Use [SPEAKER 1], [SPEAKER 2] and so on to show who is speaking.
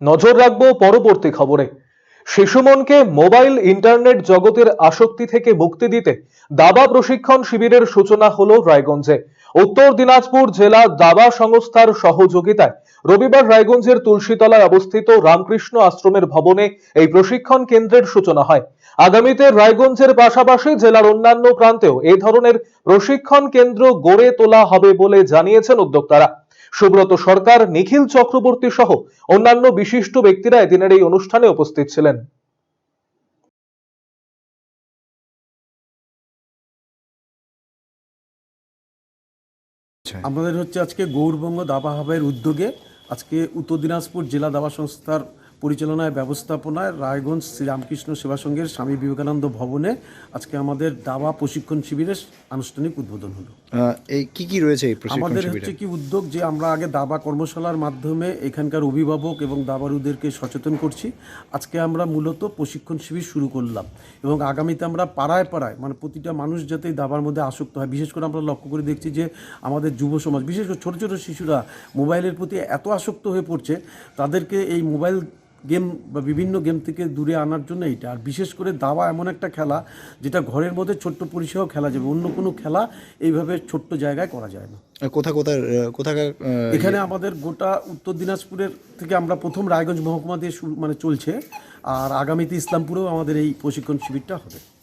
[SPEAKER 1] নজর রাখব পরবর্তী খবরে। শিশুমনকে মোবাইল ইন্টারনেট জগতের আসক্তি থেকে মুক্তি দিতে দাবা প্রশিক্ষণ শিবিরের সূচনা হলো রায়গঞ্জে। উত্তর দিনাজপুর জেলা দাবা সংস্থার সহযোগিতায় রবিবার রায়গঞ্জের তুলসীতলায় অবস্থিত রামকৃষ্ণ আশ্রমের ভবনে এই প্রশিক্ষণ কেন্দ্রের সূচনা হয়। আগামীতে রায়গঞ্জের পাশাপাশি জেলার অন্যান্য প্রান্তেও এই ধরনের প্রশিক্ষণ কেন্দ্র গড়ে তোলা হবে বলে জানিয়েছেন উদ্যোক্তারা। সুব্রত সরকার, নিখিল চক্রবর্তী সহ অন্যান্য বিশিষ্ট ব্যক্তিরা এদিনের এই অনুষ্ঠানে উপস্থিত ছিলেন।
[SPEAKER 2] আমাদের হচ্ছে আজকে গৌরবঙ্গ দাবা হাবের উদ্যোগে আজকে উত্তর দিনাজপুর জেলা দাবা সংস্থার পরিচালনায় ব্যবস্থাপনায় রায়গঞ্জ শ্রীরামকৃষ্ণ সেবা সংঘের স্বামী বিবেকানন্দ ভবনে আজকে আমাদের দাবা প্রশিক্ষণ শিবিরের আনুষ্ঠানিক উদ্বোধন হলো।
[SPEAKER 3] এই কি কি রয়েছে
[SPEAKER 2] আমাদের হচ্ছে কি উদ্যোগ যে আমরা আগে দাবা কর্মশালার মাধ্যমে এখানকার অভিভাবক এবং দাবারুদেরকে সচেতন করছি। আজকে আমরা মূলত প্রশিক্ষণ শিবির শুরু করলাম এবং আগামীতে আমরা পাড়ায় পাড়ায় মানে প্রতিটা মানুষ যাতে দাবার মধ্যে আসক্ত হয় বিশেষ করে আমরা লক্ষ্য করে দেখছি যে আমাদের যুব সমাজ বিশেষ করে ছোটো ছোটো শিশুরা মোবাইলের প্রতি এত আসক্ত হয়ে পড়ছে তাদেরকে এই মোবাইল গেম বা বিভিন্ন গেম থেকে দূরে আনার জন্য এইটা। আর বিশেষ করে দাবা এমন একটা খেলা যেটা ঘরের মধ্যে ছোট্ট পরিসরেও খেলা যাবে। অন্য কোনো খেলা এইভাবে ছোট্ট জায়গায় করা যায় না।
[SPEAKER 3] কোথা কোথায় কোথায় কোথাকার
[SPEAKER 2] এখানে আমাদের গোটা উত্তর দিনাজপুরের থেকে আমরা প্রথম রায়গঞ্জ মহকুমা দিয়ে শুরু মানে চলছে। আর আগামীতে ইসলামপুরেও আমাদের এই প্রশিক্ষণ শিবিরটা হবে।